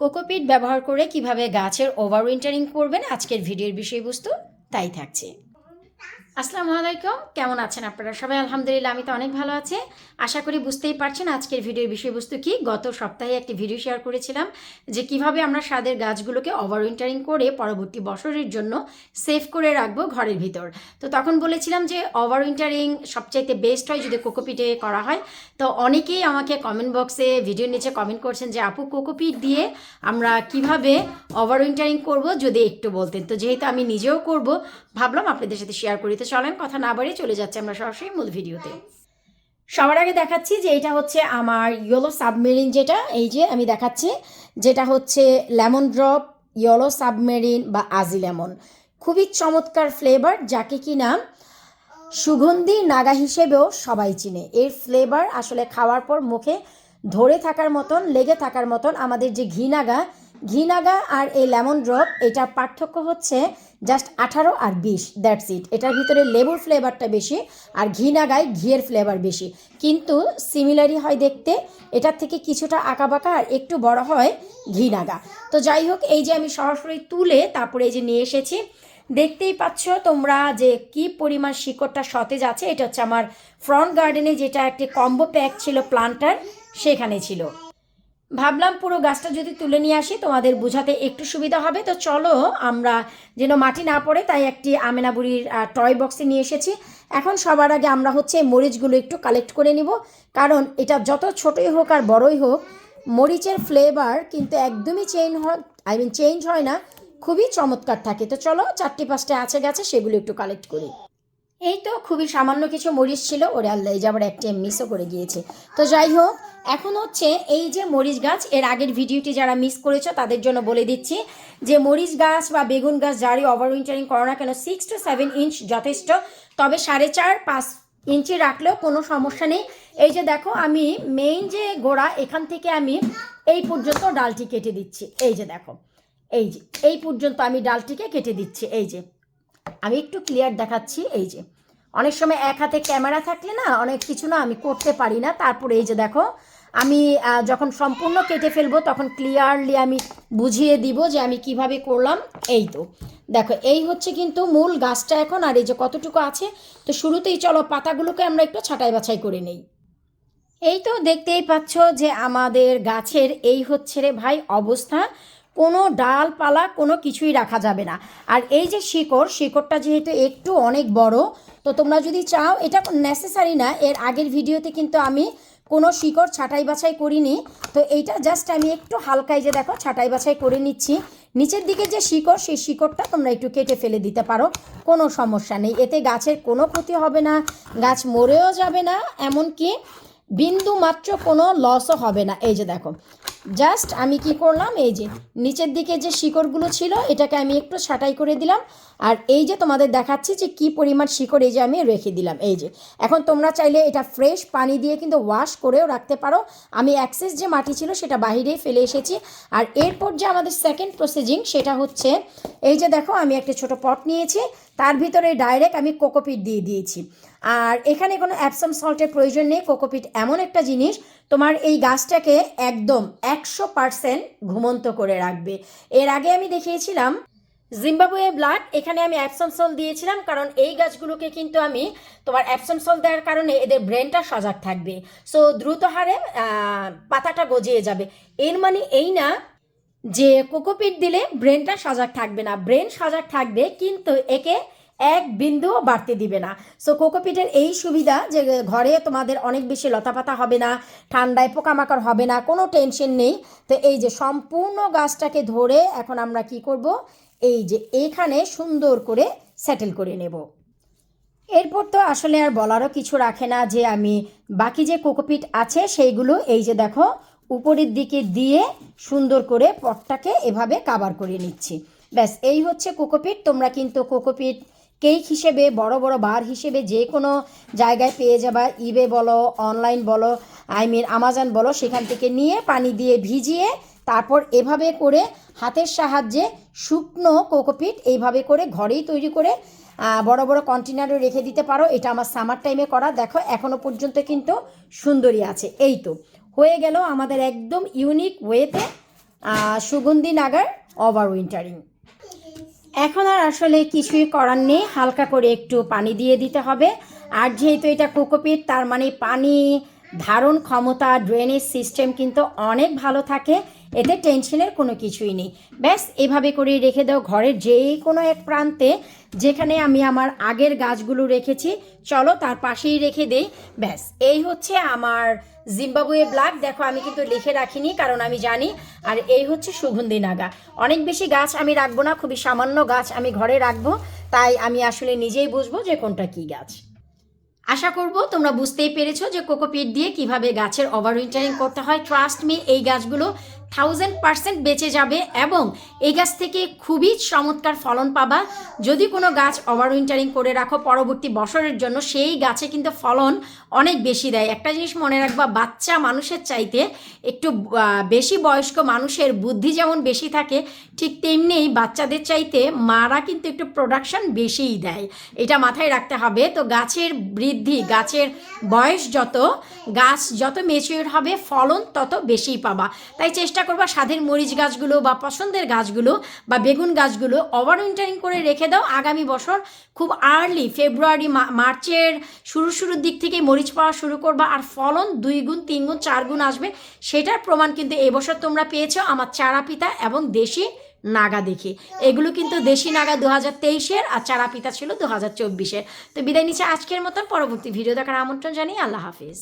Cocopeat ব্যবহার করে কীভাবে গাছের ওভার উইন্টারিং করবেন আজকের ভিডিওর বিষয়বস্তু তাই থাকছে। আসসালামু আলাইকুম। কেমন আছেন আপনারা সবাই? আলহামদুলিল্লাহ, আমি তো অনেক ভালো আছি। আশা করি বুঝতেই পারছেন আজকের ভিডিওর বিষয়বস্তু কি। গত সপ্তাহে একটি ভিডিও শেয়ার করেছিলাম যে কীভাবে আমরা স্বাদের গাছগুলোকে ওভার উইন্টারিং করে পরবর্তী বছরের জন্য সেভ করে রাখব ঘরের ভিতর। তো তখন বলেছিলাম যে ওভার উইন্টারিং সবচাইতে বেস্ট হয় যদি কোকোপিটে করা হয়। তো অনেকেই আমাকে কমেন্ট বক্সে ভিডিওর নিচে কমেন্ট করছেন যে, আপু কোকোপিট দিয়ে আমরা কীভাবে ওভার উইন্টারিং করব? যদি একটু বলতেন। তো যেহেতু আমি নিজেও করব, ভাবলাম আপনাদের সাথে শেয়ার করি। তো চলেন কথা না বাড়িয়ে চলে যাচ্ছে আমরা সরাসরি মূল ভিডিওতে। সবার আগে দেখাচ্ছি যে এটা হচ্ছে আমার ইয়েলো সাবমেরিন যেটা, এই যে আমি দেখাচ্ছি, যেটা হচ্ছে লেমন ড্রপ ইয়েলো সাবমেরিন বা আজি লেমন। খুবই চমৎকার ফ্লেভার, যাকে কি না সুগন্ধি নাগা হিসেবেও সবাই চিনে। এর ফ্লেভার আসলে খাওয়ার পর মুখে ধরে থাকার মতন, লেগে থাকার মতন আমাদের যে ঘি নাগা ঘি নাগা আর এই লেমন ড্রপ, এটার পার্থক্য হচ্ছে জাস্ট আঠারো আর বিশ দ্যাটস ইট এটার ভিতরে লেবুর ফ্লেভারটা বেশি আর ঘিনাগায় ঘিয়ের ফ্লেভার বেশি। কিন্তু সিমিলারই হয় দেখতে, এটার থেকে কিছুটা আঁকাবাঁকা আর একটু বড় হয় ঘিনাগা তো যাই হোক, এই যে আমি সরাসরি তুলে তারপরে এই যে নিয়ে এসেছি, দেখতেই পাচ্ছ তোমরা যে কি পরিমাণ শিকড়টা সতেজ আছে। এটা হচ্ছে আমার ফ্রন্ট গার্ডেনে যেটা একটি কম্বো প্যাক ছিল প্লান্টার সেখানে ছিল। ভাবলাম পুরো গাছটা যদি তুলে নিয়ে আসি, তোমাদের বোঝাতে একটু সুবিধা হবে। তো চলো, আমরা যেন মাটি না পড়ে, তাই একটি আমেনাবুড়ির টয় বক্সে নিয়ে এসেছি। এখন সবার আগে আমরা হচ্ছে মরিচগুলো একটু কালেক্ট করে নিব। কারণ এটা যত ছোটই হোক আর বড়ই হোক, মরিচের ফ্লেভার কিন্তু একদমই চেঞ্জ হয় আই মিন চেঞ্জ হয় না, খুবই চমৎকার থাকে। তো চলো, চারটি পাঁচটা আছে গেছে, সেগুলো একটু কালেক্ট করি। এই তো খুবই সামান্য কিছু মরিচ ছিল, ওরে আল্লাহ, এই যে আবার একটি মিসও করে গিয়েছে। তো যাই হোক, এখন হচ্ছে এই যে মরিচ গাছ, এর আগের ভিডিওটি যারা মিস করেছ তাদের জন্য বলে দিচ্ছি যে মরিচ গাছ বা বেগুন গাছ যারই ওভার উইন্টারিং করো না কেন সিক্স টু সেভেন ইঞ্চ যথেষ্ট, তবে সাড়ে চার, পাঁচ ইঞ্চি রাখলেও কোনো সমস্যা নেই। এই যে দেখো, আমি মেইন যে গোড়া, এখান থেকে আমি এই পর্যন্ত ডালটি কেটে দিচ্ছি। এই যে দেখো, এই যে, এই পর্যন্ত আমি ডালটিকে কেটে দিচ্ছি। এই যে, আমি একটু ক্লিয়ার দেখাচ্ছি। এই যে অনেক সময় এক হাতে ক্যামেরা থাকলে না অনেক কিছু না আমি করতে পারি না। তারপরে এই যে দেখো, আমি যখন সম্পূর্ণ কেটে ফেলব তখন ক্লিয়ারলি আমি বুঝিয়ে দিব যে আমি কীভাবে করলাম। এই তো, দেখো, এই হচ্ছে কিন্তু মূল গাছটা এখন আর এই যে কতটুকু আছে। তো শুরুতেই চলো পাতাগুলোকে আমরা একটু ছাঁটাই বাছাই করে নেই। এই তো দেখতেই পাচ্ছ যে আমাদের গাছের এই হচ্ছে রে ভাই অবস্থা। কোনো ডালপালা কোনো কিছুই রাখা যাবে না। আর এই যে শিকড়, শিকড়টা যেহেতু একটু অনেক বড়, তো তোমরা যদি চাও, এটা নেসেসারি না, এর আগের ভিডিওতে কিন্তু আমি কোনো শিকড় ছাঁটাই বাছাই করিনি, তো এইটা জাস্ট আমি একটু হালকাই যে দেখো ছাঁটাই বাছাই করে নিচ্ছি। নিচের দিকে যে শিকড়, সেই শিকড়টা তোমরা একটু কেটে ফেলে দিতে পারো, কোনো সমস্যা নেই। এতে গাছের কোনো ক্ষতি হবে না, গাছ মরেও যাবে না, এমনকি বিন্দু মাত্র কোনো লসও হবে না। এই যে দেখো জাস্ট আমি কি করলাম, এই যে নিচের দিকে যে শিকড়গুলো ছিল, এটাকে আমি একটু ছাটাই করে দিলাম। আর এই যে তোমাদের দেখাচ্ছি যে কি পরিমাণ শিকড়, এই যে আমি রেখে দিলাম, এই যে। এখন তোমরা চাইলে এটা ফ্রেশ পানি দিয়ে কিন্তু ওয়াশ করেও রাখতে পারো। আমি অ্যাক্সেস যে মাটি ছিল সেটা বাহিরেই ফেলে এসেছি। আর এরপর যে আমাদের সেকেন্ড প্রসেসিং সেটা হচ্ছে, এই যে দেখো আমি একটা ছোট পট নিয়েছি, তার ভিতরে ডাইরেক্ট আমি কোকোপিট দিয়ে দিয়েছি। আর এখানে কোনো অ্যাপসাম সল্টের প্রয়োজন নেই কোকোপিট এমন একটা জিনিস, তোমার এই গাছটাকে একদম একশো পারসেন্ট ঘুমন্ত করে রাখবে। এর আগে আমি দেখিয়েছিলাম জিম্বাবুয়ে ব্লাড, এখানে আমি অ্যাপসম সল দিয়েছিলাম কারণ এই গাছগুলোকে কিন্তু আমি তোমার অ্যাপসম সল দেওয়ার কারণে এদের ব্রেনটা সজাগ থাকবে। সো দ্রুত হারে পাতাটা গজিয়ে যাবে। এর মানে এই না যে কোকোপিট দিলে ব্রেনটা সজাগ থাকবে না। ব্রেন সজাগ থাকবে কিন্তু একে এক বিন্দুও বাড়তে দিবে না। সো কোকোপিটের এই সুবিধা যে ঘরে তোমাদের অনেক বেশি লতাপাতা হবে না, ঠান্ডায় পোকামাকড় হবে না, কোনো টেনশন নেই। তো এই যে সম্পূর্ণ গাছটাকে ধরে এখন আমরা কি করব? এই যে এখানে সুন্দর করে সেটেল করে নেব। এরপর তো আসলে আর বলারও কিছু রাখে না যে আমি বাকি যে কোকোপিট আছে সেইগুলো এই যে দেখো, উপরের দিকে দিয়ে সুন্দর করে পটটাকে এভাবে কাবার করে নিচ্ছি। ব্যাস, এই হচ্ছে কোকোপিট। তোমরা কিন্তু কোকোপিট কেক হিসেবে, বড় বড় বার হিসেবে যে কোনো জায়গায় পেয়ে যাবা। ইবে বলো অনলাইন বলো আই মিন আমাজন বলো, সেখান থেকে নিয়ে পানি দিয়ে ভিজিয়ে তারপর এভাবে করে হাতের সাহায্যে শুকনো কোকোপিট এইভাবে করে ঘরেই তৈরি করে বড় বড় কন্টেনারে রেখে দিতে পারো। এটা আমার সামার টাইমে করা। দেখো, এখনও পর্যন্ত কিন্তু সুন্দরী আছে। এই তো, হয়ে গেল আমাদের একদম ইউনিক ওয়েতে সুগন্ধি নাগার ওভার উইন্টারিং এখন আর আসলে কিছুই করার নেই। হালকা করে একটু পানি দিয়ে দিতে হবে। আর যেহেতু এটা কোকোপিট, তার মানে পানি ধারণ ক্ষমতা ড্রেনেজ সিস্টেম কিন্তু অনেক ভালো থাকে, এতে টেনশনের কোনো কিছুই নেই। ব্যাস, এভাবে করে রেখে দাও ঘরের যে কোনো এক প্রান্তে, যেখানে আমি আমার আগের গাছগুলো রেখেছি, চলো তার পাশেই রেখে দেই। ব্যাস, এই হচ্ছে আমার জিম্বাবুয়ে ব্ল্যাক দেখো, আমি কিন্তু লিখে রাখিনি, কারণ আমি জানি, আর এই হচ্ছে সুগন্ধি নাগা। অনেক বেশি গাছ আমি রাখব না, খুবই সামান্য গাছ আমি ঘরে রাখব, তাই আমি আসলে নিজেই বুঝব যে কোনটা কি গাছ। আশা করব তোমরা বুঝতেই পেরেছ যে কোকোপিট দিয়ে কীভাবে গাছের ওভার উইন্টারিং করতে হয়। ট্রাস্ট মি এই গাছগুলো থাউজেন্ড পার্সেন্ট বেঁচে যাবে এবং এই গাছ থেকে খুবই চমৎকার ফলন পাবা। যদি কোনো গাছ ওভার উইন্টারিং করে রাখো পরবর্তী বছরের জন্য, সেই গাছে কিন্তু ফলন অনেক বেশি দেয়। একটা জিনিস মনে রাখবা, বাচ্চা মানুষের চাইতে একটু বেশি বয়স্ক মানুষের বুদ্ধি যেমন বেশি থাকে, ঠিক তেমনিই বাচ্চাদের চাইতে মারা কিন্তু একটু প্রোডাকশন বেশিই দেয়। এটা মাথায় রাখতে হবে। তো গাছের বৃদ্ধি, গাছের বয়স যত, গাছ যত মেচিউর হবে, ফলন তত বেশিই পাবা। তাই চেষ্টা করবা, স্বাদের মরিচ গাছগুলো বা পছন্দের গাছগুলো বা বেগুন গাছগুলো ওভার উইন্টারিং করে রেখে দাও। আগামী বছর খুব আর্লি ফেব্রুয়ারি মার্চের শুরু শুরুর দিক থেকে মরিচ পাওয়া শুরু করবা আর ফলন দুই গুণ, তিন গুণ, চার গুণ আসবে। সেটার প্রমাণ কিন্তু এবছর তোমরা পেয়েছ আমার চারা পিতা এবং দেশি নাগা দেখে। এগুলো কিন্তু দেশি নাগা দু হাজার তেইশের আর চারা পিতা ছিল দু হাজার চব্বিশের। তো বিদায় নিচ্ছে আজকের মতন। পরবর্তী ভিডিও দেখার আমন্ত্রণ জানিয়ে আল্লাহ হাফিজ।